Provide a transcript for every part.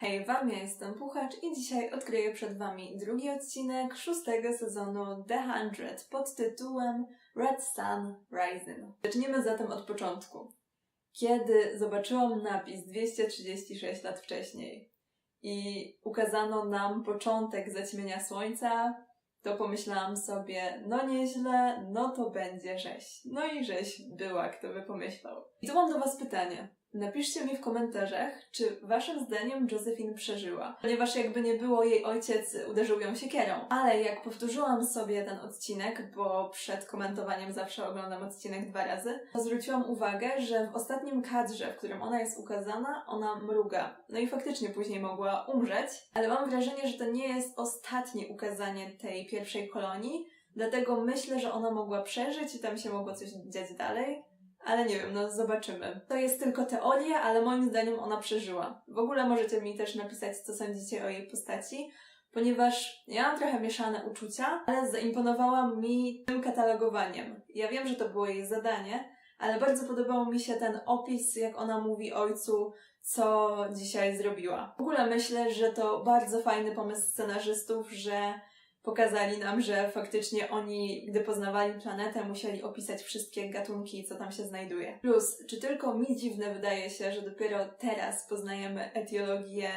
Hej wam, ja jestem Puchacz i dzisiaj odkryję przed wami drugi odcinek szóstego sezonu The Hundred pod tytułem Red Sun Rising. Zacznijmy zatem od początku. Kiedy zobaczyłam napis 236 lat wcześniej i ukazano nam początek zaćmienia słońca, to pomyślałam sobie, no nieźle, no to będzie rzeź. No i rzeź była, kto by pomyślał. I tu mam do was pytanie. Napiszcie mi w komentarzach, czy waszym zdaniem Josephine przeżyła. Ponieważ jakby nie było, jej ojciec uderzył ją siekierą. Ale jak powtórzyłam sobie ten odcinek, bo przed komentowaniem zawsze oglądam odcinek dwa razy, to zwróciłam uwagę, że w ostatnim kadrze, w którym ona jest ukazana, ona mruga. No i faktycznie później mogła umrzeć, ale mam wrażenie, że to nie jest ostatnie ukazanie tej pierwszej kolonii, dlatego myślę, że ona mogła przeżyć i tam się mogło coś dziać dalej. Ale nie wiem, no zobaczymy. To jest tylko teoria, ale moim zdaniem ona przeżyła. W ogóle możecie mi też napisać, co sądzicie o jej postaci, ponieważ ja mam trochę mieszane uczucia, ale zaimponowała mi tym katalogowaniem. Ja wiem, że to było jej zadanie, ale bardzo podobał mi się ten opis, jak ona mówi ojcu, co dzisiaj zrobiła. W ogóle myślę, że to bardzo fajny pomysł scenarzystów, że pokazali nam, że faktycznie oni, gdy poznawali planetę, musieli opisać wszystkie gatunki, co tam się znajduje. Plus, czy tylko mi dziwne wydaje się, że dopiero teraz poznajemy etiologię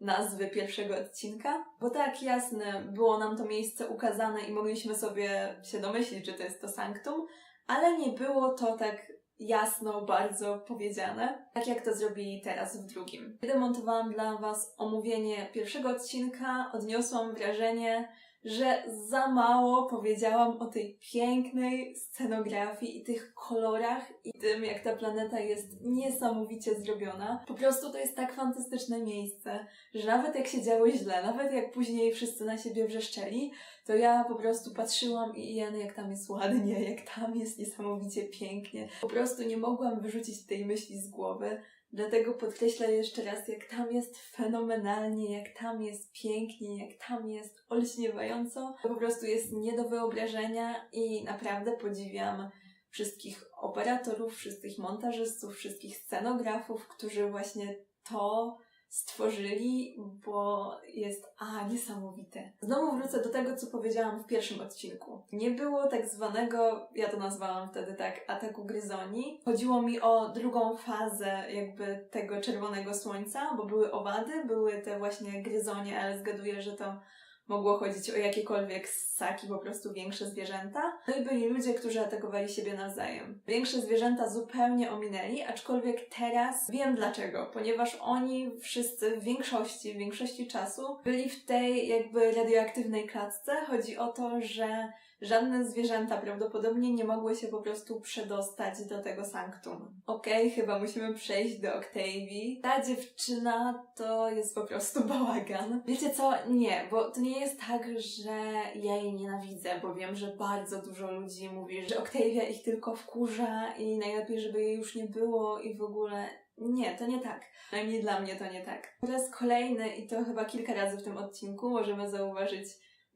nazwy pierwszego odcinka? Bo tak, jasne, było nam to miejsce ukazane i mogliśmy sobie się domyślić, że to jest to sanktum, ale nie było to tak jasno, bardzo powiedziane, tak jak to zrobili teraz w drugim. Kiedy montowałam dla Was omówienie pierwszego odcinka, odniosłam wrażenie, że za mało powiedziałam o tej pięknej scenografii i tych kolorach i tym, jak ta planeta jest niesamowicie zrobiona. Po prostu to jest tak fantastyczne miejsce, że nawet jak się działo źle, nawet jak później wszyscy na siebie wrzeszczeli, to ja po prostu patrzyłam i Jen, jak tam jest ładnie, jak tam jest niesamowicie pięknie. Po prostu nie mogłam wyrzucić tej myśli z głowy. Dlatego podkreślę jeszcze raz, jak tam jest fenomenalnie, jak tam jest pięknie, jak tam jest olśniewająco. Po prostu jest nie do wyobrażenia i naprawdę podziwiam wszystkich operatorów, wszystkich montażystów, wszystkich scenografów, którzy właśnie to stworzyli, bo jest, a, niesamowite. Znowu wrócę do tego, co powiedziałam w pierwszym odcinku. Nie było tak zwanego, ja to nazwałam wtedy tak, ataku gryzoni. Chodziło mi o drugą fazę jakby tego czerwonego słońca, bo były owady, były te właśnie gryzonie, ale zgaduję, że to mogło chodzić o jakiekolwiek ssaki, po prostu większe zwierzęta. No i byli ludzie, którzy atakowali siebie nawzajem. Większe zwierzęta zupełnie ominęli, aczkolwiek teraz wiem dlaczego, ponieważ oni wszyscy w większości, w większości czasu byli w tej jakby radioaktywnej klatce. Chodzi o to, że żadne zwierzęta prawdopodobnie nie mogły się po prostu przedostać do tego sanktum. Okej, okay, chyba musimy przejść do Octavii. Ta dziewczyna to jest po prostu bałagan. Wiecie co? Nie, bo to nie jest tak, że ja jej nienawidzę, bo wiem, że bardzo dużo ludzi mówi, że Octavia ich tylko wkurza i najlepiej, żeby jej już nie było i w ogóle nie, to nie tak. Przynajmniej dla mnie to nie tak. Po raz kolejny, i to chyba kilka razy w tym odcinku, możemy zauważyć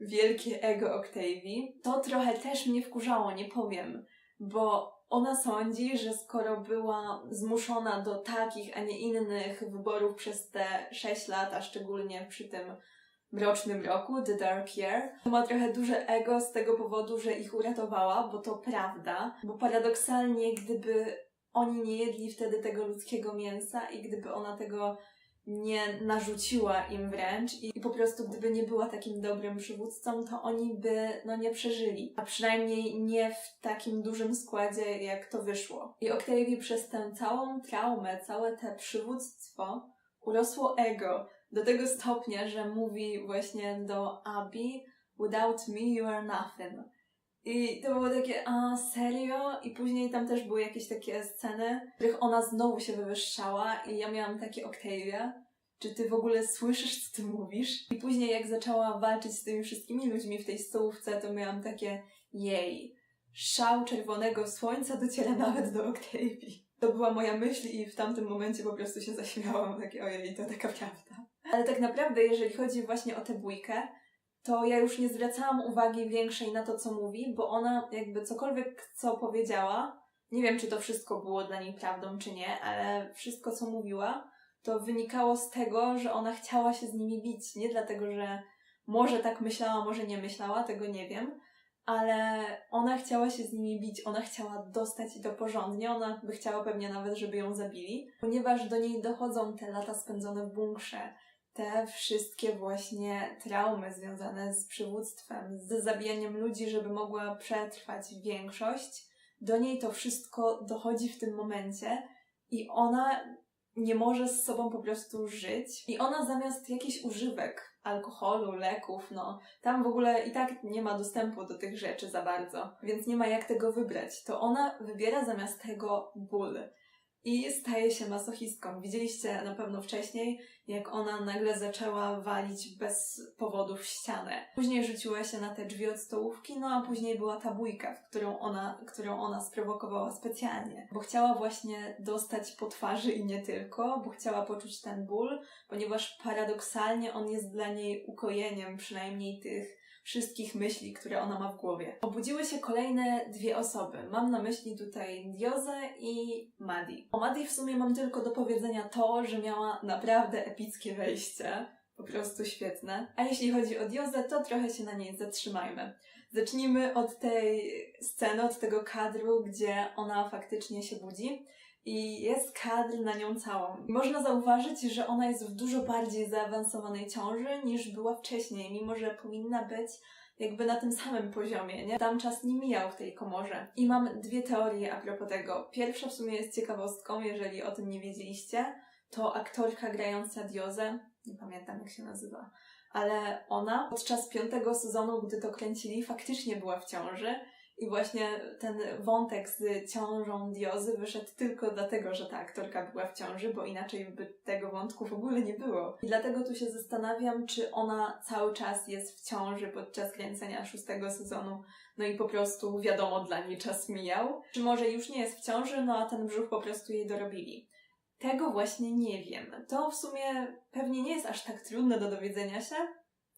wielkie ego Octavii. To trochę też mnie wkurzało, nie powiem, bo ona sądzi, że skoro była zmuszona do takich, a nie innych wyborów przez te 6 lat, a szczególnie przy tym mrocznym roku, The Dark Year, to ma trochę duże ego z tego powodu, że ich uratowała, bo to prawda, bo paradoksalnie, gdyby oni nie jedli wtedy tego ludzkiego mięsa i gdyby ona tego nie narzuciła im wręcz i po prostu gdyby nie była takim dobrym przywódcą, to oni by no nie przeżyli, a przynajmniej nie w takim dużym składzie, jak to wyszło. I Octavii przez tę całą traumę, całe te przywództwo urosło ego do tego stopnia, że mówi właśnie do Abby Without me you are nothing. I to było takie, a serio? I później tam też były jakieś takie sceny, w których ona znowu się wywyższała i ja miałam takie Octavia, czy ty w ogóle słyszysz, co ty mówisz? I później jak zaczęła walczyć z tymi wszystkimi ludźmi w tej stołówce, to miałam takie, jej, szał czerwonego słońca dociera nawet do Octavii. To była moja myśl i w tamtym momencie po prostu się zaśmiałam, takie ojej, to taka prawda. Ale tak naprawdę, jeżeli chodzi właśnie o tę bójkę, to ja już nie zwracałam uwagi większej na to, co mówi, bo ona jakby cokolwiek, co powiedziała, nie wiem, czy to wszystko było dla niej prawdą, czy nie, ale wszystko, co mówiła, to wynikało z tego, że ona chciała się z nimi bić. Nie dlatego, że może tak myślała, może nie myślała, tego nie wiem, ale ona chciała się z nimi bić, ona chciała dostać i to porządnie, ona by chciała pewnie nawet, żeby ją zabili, ponieważ do niej dochodzą te lata spędzone w bunkrze, te wszystkie właśnie traumy związane z przywództwem, z zabijaniem ludzi, żeby mogła przetrwać większość. Do niej to wszystko dochodzi w tym momencie i ona nie może z sobą po prostu żyć. I ona zamiast jakichś używek, alkoholu, leków, no tam w ogóle i tak nie ma dostępu do tych rzeczy za bardzo, więc nie ma jak tego wybrać. To ona wybiera zamiast tego ból i staje się masochistką. Widzieliście na pewno wcześniej, jak ona nagle zaczęła walić bez powodu w ścianę. Później rzuciła się na te drzwi od stołówki, no a później była ta bójka, którą ona, którą ona sprowokowała specjalnie, bo chciała właśnie dostać po twarzy i nie tylko, bo chciała poczuć ten ból, ponieważ paradoksalnie on jest dla niej ukojeniem przynajmniej tych wszystkich myśli, które ona ma w głowie. Obudziły się kolejne dwie osoby. Mam na myśli tutaj Diozę i Madi. O Madi w sumie mam tylko do powiedzenia to, że miała naprawdę epickie wejście. Po prostu świetne. A jeśli chodzi o Diozę, to trochę się na niej zatrzymajmy. Zacznijmy od tej sceny, od tego kadru, gdzie ona faktycznie się budzi i jest kadr na nią całą. Można zauważyć, że ona jest w dużo bardziej zaawansowanej ciąży niż była wcześniej, mimo że powinna być jakby na tym samym poziomie, nie? Tam czas nie mijał w tej komorze. I mam dwie teorie a propos tego. Pierwsza w sumie jest ciekawostką, jeżeli o tym nie wiedzieliście, to aktorka grająca Diozę, nie pamiętam jak się nazywa, ale ona podczas piątego sezonu, gdy to kręcili, faktycznie była w ciąży i właśnie ten wątek z ciążą Diozy wyszedł tylko dlatego, że ta aktorka była w ciąży, bo inaczej by tego wątku w ogóle nie było. I dlatego tu się zastanawiam, czy ona cały czas jest w ciąży podczas kręcenia szóstego sezonu, no i po prostu wiadomo, dla niej czas mijał. Czy może już nie jest w ciąży, no a ten brzuch po prostu jej dorobili. Tego właśnie nie wiem. To w sumie pewnie nie jest aż tak trudne do dowiedzenia się,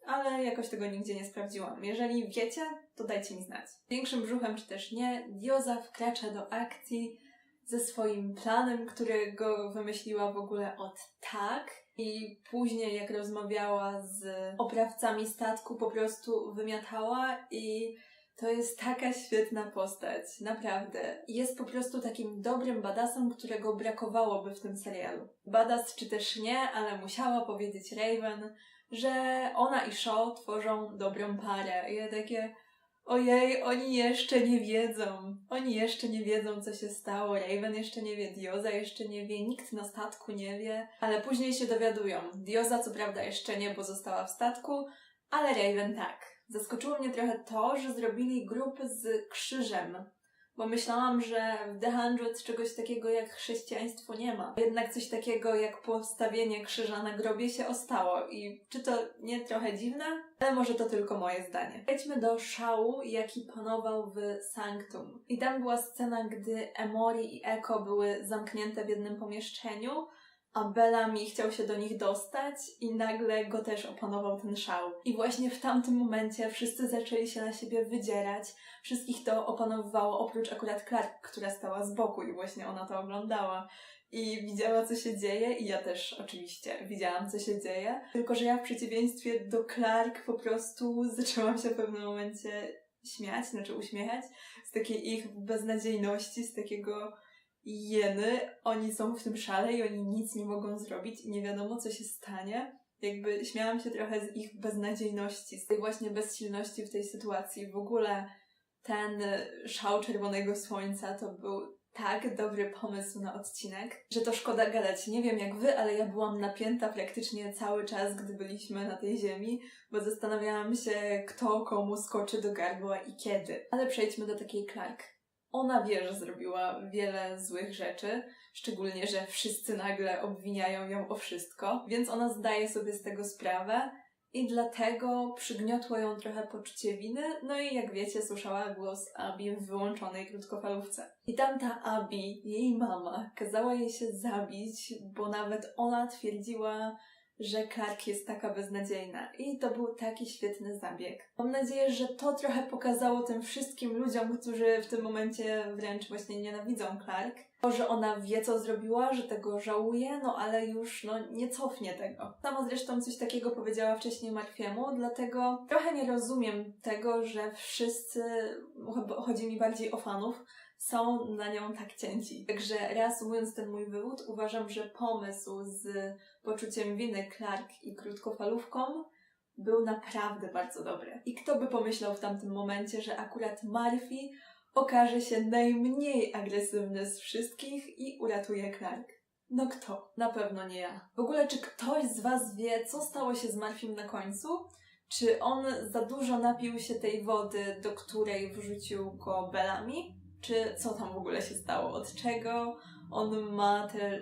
ale jakoś tego nigdzie nie sprawdziłam. Jeżeli wiecie, to dajcie mi znać. Większym brzuchem czy też nie, Dioza wkracza do akcji ze swoim planem, którego wymyśliła w ogóle od tak i później jak rozmawiała z oprawcami statku po prostu wymiatała i to jest taka świetna postać, naprawdę. Jest po prostu takim dobrym badasem, którego brakowałoby w tym serialu. Badas czy też nie, ale musiała powiedzieć Raven, że ona i Shaw tworzą dobrą parę. I ja takie, ojej, oni jeszcze nie wiedzą. Oni jeszcze nie wiedzą, co się stało. Raven jeszcze nie wie, Dioza jeszcze nie wie, nikt na statku nie wie. Ale później się dowiadują. Dioza co prawda jeszcze nie, bo została w statku, ale Raven tak. Zaskoczyło mnie trochę to, że zrobili grupy z krzyżem bo myślałam, że w The Hundred czegoś takiego jak chrześcijaństwo nie ma. Jednak coś takiego jak postawienie krzyża na grobie się ostało i czy to nie trochę dziwne? Ale może to tylko moje zdanie. Przejdźmy do szału, jaki panował w Sanctum. I tam była scena, gdy Emory i Eko były zamknięte w jednym pomieszczeniu, a Bellamy chciał się do nich dostać i nagle go też opanował ten szał. I właśnie w tamtym momencie wszyscy zaczęli się na siebie wydzierać. Wszystkich to opanowywało, oprócz akurat Clark, która stała z boku i właśnie ona to oglądała. I widziała, co się dzieje, i ja też oczywiście widziałam, co się dzieje. Tylko, że ja w przeciwieństwie do Clark po prostu zaczęłam się w pewnym momencie śmiać, znaczy uśmiechać z takiej ich beznadziejności, z takiego jeny, oni są w tym szale i oni nic nie mogą zrobić i nie wiadomo, co się stanie. Jakby śmiałam się trochę z ich beznadziejności, z tej właśnie bezsilności w tej sytuacji. W ogóle ten szał czerwonego słońca to był tak dobry pomysł na odcinek, że to szkoda gadać. Nie wiem jak wy, ale ja byłam napięta praktycznie cały czas, gdy byliśmy na tej ziemi, bo zastanawiałam się, kto komu skoczy do gardła i kiedy. Ale przejdźmy do takiej Clark. Ona wie, że zrobiła wiele złych rzeczy, szczególnie, że wszyscy nagle obwiniają ją o wszystko, więc ona zdaje sobie z tego sprawę i dlatego przygniotło ją trochę poczucie winy, no i jak wiecie, słyszała głos Abi w wyłączonej krótkofalówce. I tamta Abi, jej mama, kazała jej się zabić, bo nawet ona twierdziła, że Clark jest taka beznadziejna. I to był taki świetny zabieg. Mam nadzieję, że to trochę pokazało tym wszystkim ludziom, którzy w tym momencie wręcz właśnie nienawidzą Clark. To, że ona wie, co zrobiła, że tego żałuje, no ale już no, nie cofnie tego. Sama zresztą coś takiego powiedziała wcześniej Marfiemu, dlatego trochę nie rozumiem tego, że wszyscy, chodzi mi bardziej o fanów, są na nią tak cięci. Także reasumując ten mój wywód, uważam, że pomysł z poczuciem winy Clark i krótkofalówką był naprawdę bardzo dobry. I kto by pomyślał w tamtym momencie, że akurat Murphy okaże się najmniej agresywny z wszystkich i uratuje Clark? No kto? Na pewno nie ja. W ogóle, czy ktoś z Was wie, co stało się z Murphym na końcu? Czy on za dużo napił się tej wody, do której wrzucił go Bellamy? Czy co tam w ogóle się stało? Od czego on ma te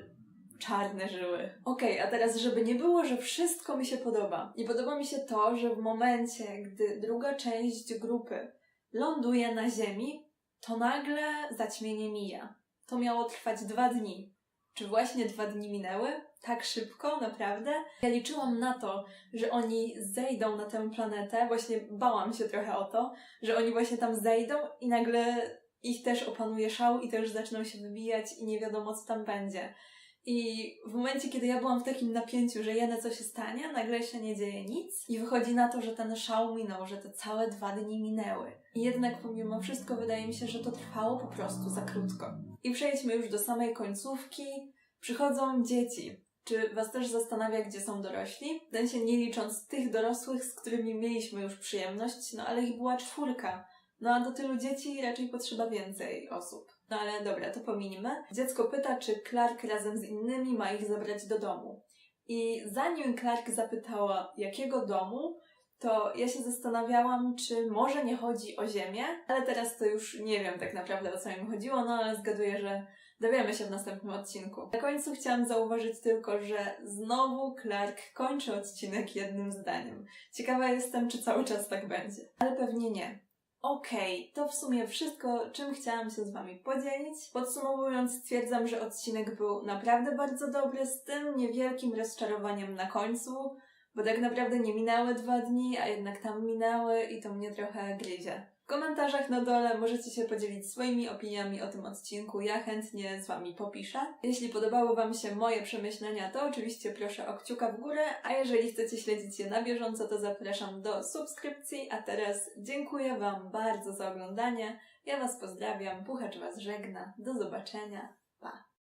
czarne żyły. Okej, a teraz, żeby nie było, że wszystko mi się podoba. Nie podoba mi się to, że w momencie, gdy druga część grupy ląduje na Ziemi, to nagle zaćmienie mija. To miało trwać dwa dni. Czy właśnie dwa dni minęły? Tak szybko, naprawdę? Ja liczyłam na to, że oni zejdą na tę planetę, właśnie bałam się trochę o to, że oni właśnie tam zejdą i nagle ich też opanuje szał i też zaczną się wybijać i nie wiadomo co tam będzie. I w momencie, kiedy ja byłam w takim napięciu, że jene co się stanie, nagle się nie dzieje nic i wychodzi na to, że ten szał minął, że te całe dwa dni minęły. I jednak pomimo wszystko wydaje mi się, że to trwało po prostu za krótko. I przejdźmy już do samej końcówki. Przychodzą dzieci. Czy Was też zastanawia, gdzie są dorośli? W sensie nie licząc tych dorosłych, z którymi mieliśmy już przyjemność, no ale ich była czwórka. No a do tylu dzieci raczej potrzeba więcej osób. No ale dobra, to pominimy. Dziecko pyta, czy Clark razem z innymi ma ich zabrać do domu. I zanim Clark zapytała, jakiego domu, to ja się zastanawiałam, czy może nie chodzi o Ziemię, ale teraz to już nie wiem tak naprawdę o co im chodziło, no ale zgaduję, że dowiemy się w następnym odcinku. Na końcu chciałam zauważyć tylko, że znowu Clark kończy odcinek jednym zdaniem. Ciekawa jestem, czy cały czas tak będzie. Ale pewnie nie. Okej, to w sumie wszystko, czym chciałam się z Wami podzielić. Podsumowując, stwierdzam, że odcinek był naprawdę bardzo dobry, z tym niewielkim rozczarowaniem na końcu, bo tak naprawdę nie minęły dwa dni, a jednak tam minęły i to mnie trochę gryzie. W komentarzach na dole możecie się podzielić swoimi opiniami o tym odcinku, ja chętnie z Wami popiszę. Jeśli podobały Wam się moje przemyślenia, to oczywiście proszę o kciuka w górę, a jeżeli chcecie śledzić je na bieżąco, to zapraszam do subskrypcji, a teraz dziękuję Wam bardzo za oglądanie, ja Was pozdrawiam, Puchacz Was żegna, do zobaczenia.